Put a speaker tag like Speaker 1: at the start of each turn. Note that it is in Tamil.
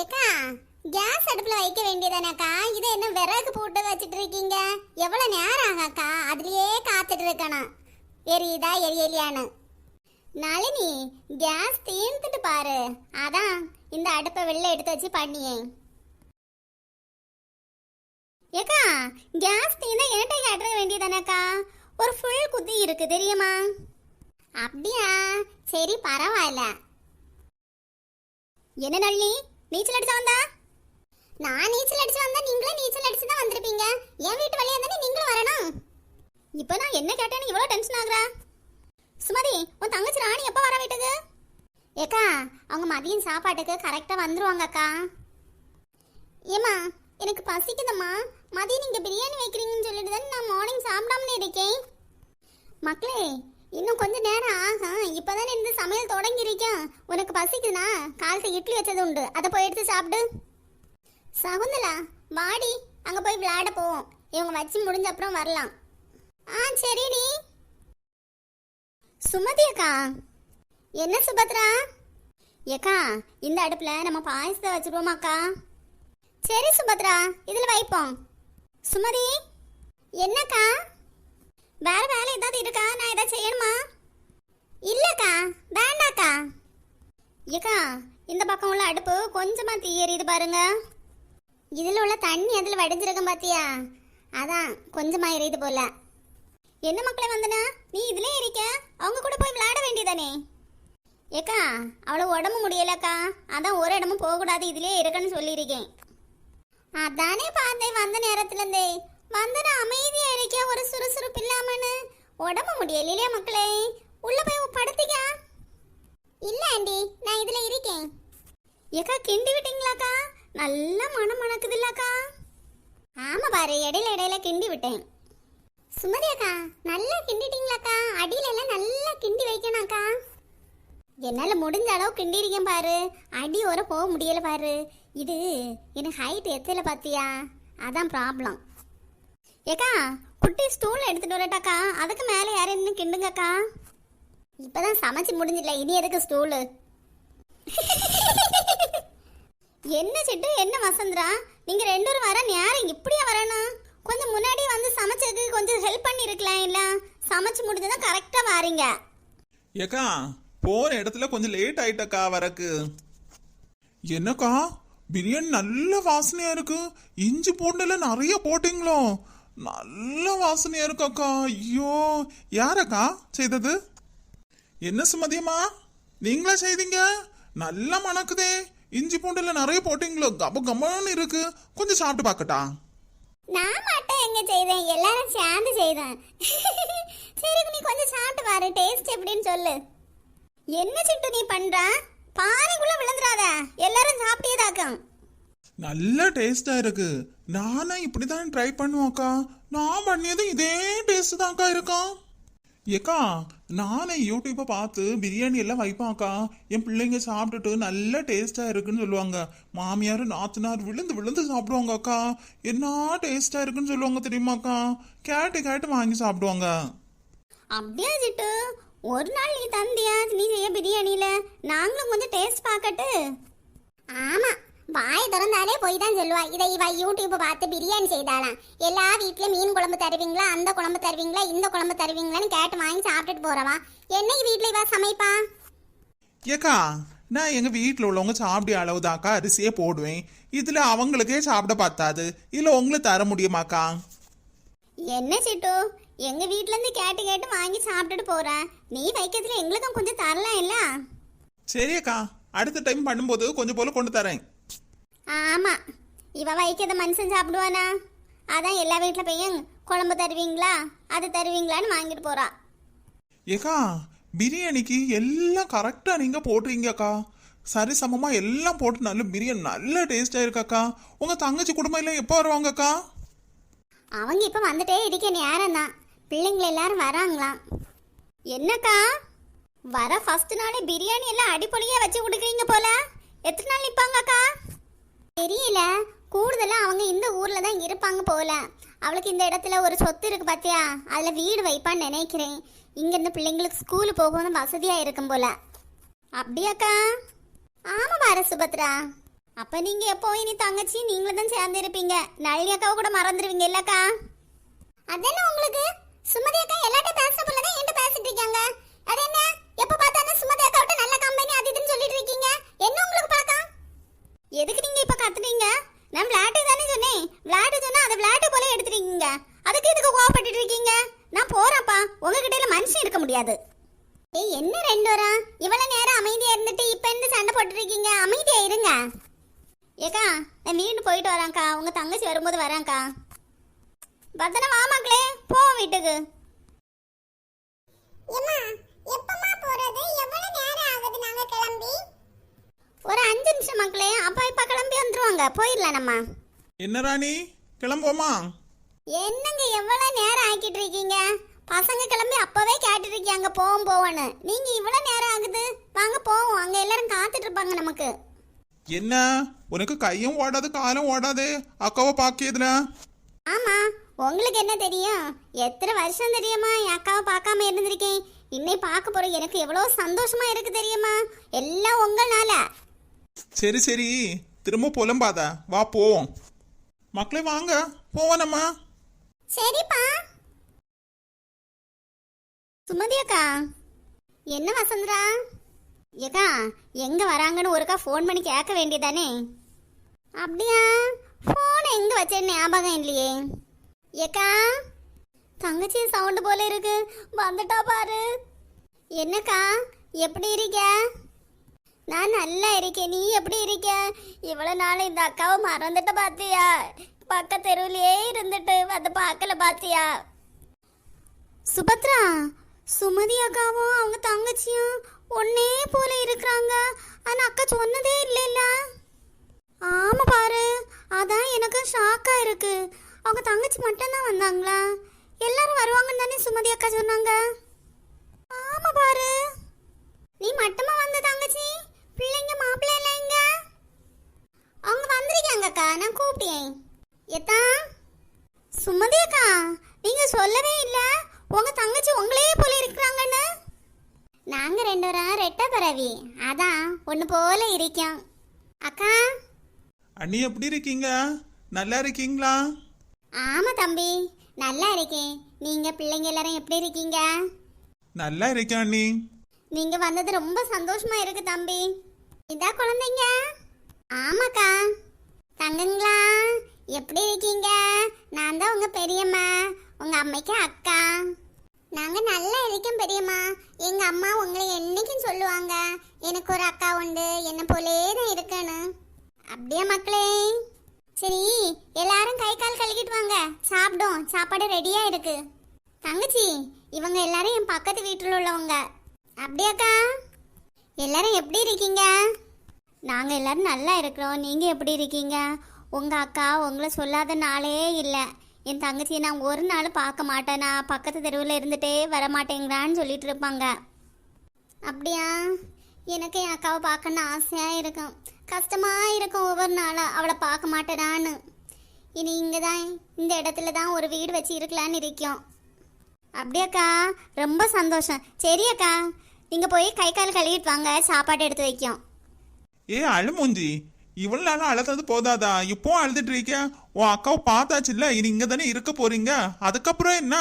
Speaker 1: ஏக்கா கேஸ் அடுப்புல வைக்க வேண்டியதானக்கா? இதை என்ன விறகு போட்டு வச்சிட்டு இருக்கீங்க? எவ்வளவு நேரம் ஆகாக்கா அதுலயே காத்துட்டு இருக்கணும். எரியுதா எரியலையான்னு. நளினி கேஸ் தீர்ந்துட்டு பாரு. அதான் இந்த அடுப்பை வெளில எடுத்து வச்சு பண்ணியேன் ஏக்கா கேஸ் தீர்ந்தா என்கிட்ட கேட்டுற வேண்டியதானக்கா? ஒரு ஃபுல் குத்தி இருக்கு தெரியுமா? அப்படியா? சரி பரவாயில்ல. என்ன நளினி? நீச்சல் அடிச்சு வந்தா? நான் நீச்சல் அடிச்சு வந்தா நீங்களும் நீச்சல் அடிச்சு தான் வந்திருப்பீங்க. என் வீட்டு வழியா தானே நீங்களும் வரணும்? இப்போ நான் என்ன கேட்டேன்னு இவ்வளோ டென்ஷன் ஆகுறா? சுமதி உன் தங்கச்சி ராணி எப்போ வர வீட்டுக்கு? ஏக்கா அவங்க மதியம் சாப்பாட்டுக்கு கரெக்டாக வந்துருவாங்க அக்கா ஏமா எனக்கு பசிக்குதம்மா. மதியம் நீங்கள் பிரியாணி வைக்கிறீங்கன்னு சொல்லிட்டு தானே நான் மார்னிங் சாப்பிடாமலே இருக்கேன். மக்களே இன்னும் கொஞ்ச நேரம் ஆகும். இப்போதானே இந்த சமையல் தொடங்கியிருக்கேன். உனக்கு பசிக்குதுனா காலத்து இட்லி வச்சது உண்டு. அதை போய் எடுத்து சாப்பிடு. சகுந்தலா வாடி. அங்கே போய் விளையாட போவோம். இவங்க வச்சு முடிஞ்ச அப்புறம் வரலாம். ஆ சரிடி சுமதி அக்கா. என்ன சுபத்ரா? ஏக்கா இந்த அடுப்புல நம்ம பாயசத்தை வச்சிருவோமாக்கா சரி சுபத்ரா இதில் வைப்போம். சுமதி என்னக்கா? வேற வேலை ஏதாவது இருக்கா நான் ஏதாவது செய்யணுமா இல்லக்கா வேண்டாக்கா ஏக்கா இந்த பக்கம் உள்ள அடுப்பு கொஞ்சமா தீ எரியுது பாருங்க. இதுல உள்ள தண்ணி அதுல வடிஞ்சிருக்கும் பாத்தியா? அதான் கொஞ்சமா எரியுது போல. என்ன மக்களே வந்தனா? நீ இதுல இருக்க? அவங்க கூட போய் விளையாட வேண்டியதானே? ஏக்கா அவ்வளோ உடம்பு முடியலக்கா. அதான் ஒரு இடமும் போகக்கூடாது இதுலயே இருக்கன்னு சொல்லியிருக்கேன். அதானே பார்த்தேன் வந்த நேரத்துல இருந்தே வந்தன அமைதியா இருக்க ஒரு சுறுசுறுப்பு இல்லாமன்னு. உடம்பு முடியலையா மக்களே? உள்ள போய் படுத்திக்கா. இல்ல ஆண்டி. நான் இதுல இருக்கேன். ஏக்கா கிண்டி விட்டீங்களாக்கா? நல்லா மனம் மணக்குதுல்லக்கா. ஆமா பாரு இடையில இடையில கிண்டி விட்டேன். சுமதி அக்கா நல்லா கிண்டிட்டீங்களாக்கா? அடியில எல்லாம் நல்லா கிண்டி வைக்கணும்க்கா. என்னால் முடிஞ்ச அளவு கிண்டிருக்கேன் பாரு. அடி வர போக முடியல பாரு. இது எனக்கு ஹைட் எத்தல பார்த்தியா அதான் ப்ராப்ளம் ஏக்கா குட்டி ஸ்டூல் எடுத்துகிட்டு வரட்டாக்கா. அதுக்கு மேலே யாரும் இன்னும் கிண்டுங்கக்கா. இப்பதான் சமைச்சு முடிஞ்சிடல இனி எதுக்கு ஸ்டூலு என்ன சிட்டு? என்ன வசந்தரா? நீங்க ரெண்டு பேரும் வர நேரம் இப்படியா வரணும்? கொஞ்சம் முன்னாடி வந்து சமைச்சதுக்கு கொஞ்சம் ஹெல்ப் பண்ணி இருக்கலாம் இல்ல? சமைச்சு முடிஞ்சதா கரெக்டா வாரீங்க.
Speaker 2: ஏக்கா போற இடத்துல கொஞ்சம் லேட் ஆயிட்டக்கா வரக்கு. என்னக்கா பிரியாணி நல்ல வாசனையா இருக்கு. இஞ்சி பூண்டுல நிறைய போட்டீங்களோ? நல்ல வாசனையா இருக்கு அக்கா ஐயோ யாரக்கா செய்தது? என்ன சுமதியம்மா? நீங்களா செய்தீங்க? நல்லா மணக்குதே. இஞ்சி பூண்டுல நிறைய போட்டீங்களோ? கப கமன்னு இருக்கு. கொஞ்சம் சாப்பிட்டு பார்க்கட்டா?
Speaker 1: நான் மட்டும் எங்க செய்தேன் எல்லாரும் சேர்ந்து செய்தேன் சரி நீ கொஞ்சம் சாப்பிட்டு பாரு. டேஸ்ட் எப்படின்னு சொல்லு. என்ன சிட்டு நீ பண்ற? பானைக்குள்ள விழுந்துடாத. எல்லாரும் சாப்பிட்டேதாக்கும்
Speaker 2: நல்ல டேஸ்டா இருக்கு. நானும் இப்படிதான் ட்ரை பண்ணுவோம்க்கா. நான் பண்ணியது இதே டேஸ்ட் தான்க்கா இருக்கும். ஏக்கா நானே யூடியூப்பை பார்த்து பிரியாணி எல்லாம் வைப்பாக்கா என் பிள்ளைங்க சாப்பிட்டுட்டு நல்ல டேஸ்ட்டாக இருக்குன்னு சொல்லுவாங்க. மாமியார் நாத்தனார் விழுந்து விழுந்து சாப்பிடுவாங்க அக்கா என்ன டேஸ்ட்டாக இருக்குன்னு சொல்லுவாங்க தெரியுமாக்கா? கேட்டு கேட்டு வாங்கி சாப்பிடுவாங்க.
Speaker 1: அப்படியாஜிட்டு ஒரு நாள் நீ தந்தியா? நீ செய்ய பிரியாணியில்? நாங்களும் கொஞ்சம் டேஸ்ட் பார்க்கட்டு. ஆமாம் வாய் திறந்தாலே போய் தான் சொல்லுவா. இதை இவ யூடியூப் பார்த்து பிரியாணி செய்தாளாம் எல்லா வீட்லயும் மீன் குழம்பு தருவீங்களா? அந்த குழம்பு தருவீங்களா? இந்த குழம்பு தருவீங்களான்னு கேட்டு வாங்கி சாப்பிட்டுட்டு போறவா. என்னைக்கு வீட்ல இவ சமைப்பா?
Speaker 2: ஏக்கா நான் எங்க வீட்டில் உள்ளவங்க சாப்பிடிய அளவுதாக்கா அரிசியே போடுவேன். இதுல அவங்களுக்கே சாப்பிட பார்த்தாது இல்ல உங்களுக்கு தர முடியுமாக்கா?
Speaker 1: என்ன சிட்டு? எங்க வீட்ல இருந்து கேட்டு கேட்டு வாங்கி சாப்பிட்டுட்டு போற. நீ வைக்கிறதுல எங்களுக்கும் கொஞ்சம் தரலாம் இல்ல?
Speaker 2: சரி அக்கா அடுத்த டைம் பண்ணும்போது கொஞ்சம் போல கொண்டு தரேன்.
Speaker 1: ஆமா. இவ வைக்கிறத மனுஷன் சாப்பிடுவானா? அதான் எல்லா வீட்ல பையன் குழம்பு தருவீங்களா? அது தருவீங்களான்னு வாங்கிட்டு போறா.
Speaker 2: ஏக்கா பிரியாணிக்கு எல்லாம் கரெக்டா நீங்க போடுறீங்கக்கா சரி சமமா எல்லாம் போட்டு நல்ல பிரியாணி நல்ல டேஸ்டா இருக்காக்கா உங்க தங்கச்சி குடும்பம் எல்லாம் எப்போ வருவாங்கக்கா
Speaker 1: அவங்க இப்ப வந்துட்டே இருக்க நேரம் தான் பிள்ளைங்க எல்லாரும் வராங்களாம். என்னக்கா? வர ஃபர்ஸ்ட் நாளே பிரியாணி எல்லாம் அடிப்பொலியா வச்சு கொடுக்குறீங்க போல. எத்தனை நாள் நிப்பாங்கக்கா? தெரியல. கூடுதலா அவங்க இந்த ஊர்ல தான் இருப்பாங்க போல. அவளுக்கு இந்த இடத்துல ஒரு சொத்து இருக்கு பாத்தியா? அதுல வீடு வைப்பான்னு நினைக்கிறேன். இங்க இருந்து பிள்ளைங்களுக்கு ஸ்கூலு போகணும் வசதியா இருக்கும் போல. அப்படியாக்கா? ஆமா பாரு சுபத்ரா. அப்ப நீங்க எப்போ இனி தங்கச்சி? நீங்களும் தான் சேர்ந்து இருப்பீங்க. நளினி அக்காவை கூட மறந்துடுவீங்க இல்லக்கா அதெல்லாம் உங்களுக்கு? சுமதி அக்கா எல்லாத்தையும் பேச போல தான் என்கிட்ட பேசிட்டு இருக்காங்க. அது என்ன? எப்ப பார்த்தாலும் சுமதி அக்கா நல்ல கம்பெனி அது இதுன்னு சொல்லிட்டு இருக்கீங்க. என்ன உங்களுக்கு எதுக்கு நீங்க இப்ப கத்துனீங்க? நான் விளையாட்டு தானே சொன்னேன். விளையாட்டு சொன்னா அதை விளையாட்டு போல எடுத்துருக்கீங்க அதுக்கு இதுக்கு கோவப்பட்டு இருக்கீங்க? நான் போறேன்ப்பா. உங்ககிட்ட மனுஷன் இருக்க முடியாது. ஏய் என்ன ரெண்டு வரம் இவ்வளவு நேரம் அமைதியா இருந்துட்டு இப்ப என்ன சண்டை போட்டுட்டு இருக்கீங்க. அமைதியா இருங்க. ஏக்கா நான் வீட்டு போயிட்டு வரேன்க்கா. உங்க தங்கச்சி வரும்போது வரேன்க்கா. பத்திரம் வா மக்களே. போவோம் வீட்டுக்கு. எப்பமா போறது? எவ்வளவு நேரம் ஆகுது நாங்க கிளம்பி? ஒரு அஞ்சு நிமிஷம் மக்களே அப்பா இப்ப கிளம்பி வந்துருவாங்க. போயிடலாம் நம்ம.
Speaker 2: என்ன ராணி? கிளம்புவோமா?
Speaker 1: என்னங்க எவ்வளவு நேரம் ஆக்கிட்டு இருக்கீங்க? பசங்க கிளம்பி அப்பவே கேட்டுட்டு இருக்காங்க போவோம் போவோன்னு நீங்க இவ்வளவு நேரம் ஆகுது? வாங்க போவோம். அங்க எல்லாரும் காத்துட்டு இருப்பாங்க நமக்கு.
Speaker 2: என்ன? உனக்கு கையும் ஓடாது காலும் ஓடாது. அக்காவை பாக்கியதுல.
Speaker 1: ஆமா உங்களுக்கு என்ன தெரியும்? எத்தனை வருஷம் தெரியுமா? என் அக்காவை பார்க்காம இருந்திருக்கேன். இன்னை பார்க்க போற எனக்கு எவ்வளவு சந்தோஷமா இருக்கு தெரியுமா? எல்லாம் உங்களால.
Speaker 2: சரி சரி. திரும்ப புலம்பாத. வா போவோம். மக்களே வாங்க. போவோம்
Speaker 1: சரிப்பா. சுமதி அக்கா என்ன வசந்தரா? ஏக்கா எங்க வராங்கன்னு ஒருக்கா ஃபோன் பண்ணி கேட்க வேண்டியதானே அப்படியா? ஃபோனை எங்க வச்சேன்னு ஞாபகம் இல்லையே. ஏக்கா தங்கச்சி சவுண்டு போல இருக்கு. வந்துட்டா பாரு. என்னக்கா எப்படி இருக்க? நான் நல்லா இருக்கேன். நீ எப்படி இருக்க? இவ்வளோ நாள் இந்த அக்காவை மறந்துட்டு பார்த்தியா பக்க தெருவிலேயே இருந்துட்டு வந்து பார்க்கல பார்த்தியா சுபத்ரா சுமதி அக்காவும் அவங்க தங்கச்சியும் ஒன்னே போல இருக்கிறாங்க. ஆனால் அக்கா சொன்னதே இல்லைல்ல. ஆமாம் பாரு அதான் எனக்கு ஷாக்காக இருக்கு. அவங்க தங்கச்சி மட்டும்தான் வந்தாங்களா? எல்லாரும் வருவாங்கன்னு தானே சுமதி அக்கா சொன்னாங்க. ஆமாம் பாரு. நீ மட்டுமா வந்த தங்கச்சி? பிள்ளைங்க மாப்பிள்ளை எல்லாம் எங்க? அவங்க வந்திருக்காங்க அக்கா நான் கூப்பிட்டேன். எத்தா? சுமதி அக்கா நீங்க சொல்லவே இல்ல. உங்க தங்கச்சி உங்களையே போல இருக்கிறாங்கன்னு. நாங்க ரெண்டு பேரும் ரெட்ட பிறவி. அதான் ஒண்ணு போல இருக்கோம். அக்கா?
Speaker 2: அண்ணி எப்படி இருக்கீங்க? நல்லா இருக்கீங்களா?
Speaker 1: ஆமா தம்பி நல்லா இருக்கேன். நீங்க பிள்ளைங்க எல்லாரும் எப்படி இருக்கீங்க?
Speaker 2: நல்லா இருக்கேன் அண்ணி.
Speaker 1: நீங்க வந்தது ரொம்ப சந்தோஷமா இருக்கு தம்பி. இதா குழந்தைங்க. ஆமாக்கா. தங்கங்களா எப்படி இருக்கீங்க? நான் தான் உங்க பெரியம்மா. உங்க அம்மைக்கு அக்கா. நாங்க நல்லா இருக்கோம் பெரியம்மா. எங்க அம்மா உங்களை என்னைக்கும் சொல்லுவாங்க. எனக்கு ஒரு அக்கா உண்டு. என்ன போலே தான் இருக்கேன்னு. அப்படியே மக்களே? சரி எல்லாரும் கை கால் கழுகிட்டு வாங்க. சாப்பிடும். சாப்பாடு ரெடியா இருக்கு. தங்கச்சி இவங்க எல்லாரும் என் பக்கத்து வீட்டில் உள்ளவங்க. அப்படியாக்கா? எல்லாரும் எப்படி இருக்கீங்க? நாங்கள் எல்லாரும் நல்லா இருக்கிறோம். நீங்கள் எப்படி இருக்கீங்க? உங்கள் அக்கா உங்களை சொல்லாத நாளே இல்லை. என் தங்கச்சியை நான் ஒரு நாள் பார்க்க மாட்டேனா. பக்கத்து தெருவில் இருந்துகிட்டே வர மாட்டேங்கிறான்னு சொல்லிட்டு இருப்பாங்க. அப்படியா? எனக்கு என் அக்காவை பார்க்கணுன்னு ஆசையாக இருக்கும். கஷ்டமாக இருக்கும் ஒவ்வொரு நாளும் அவளை பார்க்க மாட்டேனான்னு. இனி இங்கே தான் இந்த இடத்துல தான் ஒரு வீடு வச்சு இருக்கலான்னு இருக்கோம். அப்படியாக்கா ரொம்ப சந்தோஷம். சரி அக்கா நீங்கள் போய் கை கால் கழுவிட்டு வாங்க சாப்பாடு எடுத்து வைக்கும்.
Speaker 2: ஏ அழுமூஞ்சி இவ்வளோ நாளும் அழுதது போதாதா? இப்போ அழுதுட்டு இருக்க. உன் அக்காவை பார்த்தாச்சுல்ல இனி இங்கே தானே இருக்க போறீங்க? அதுக்கப்புறம் என்ன?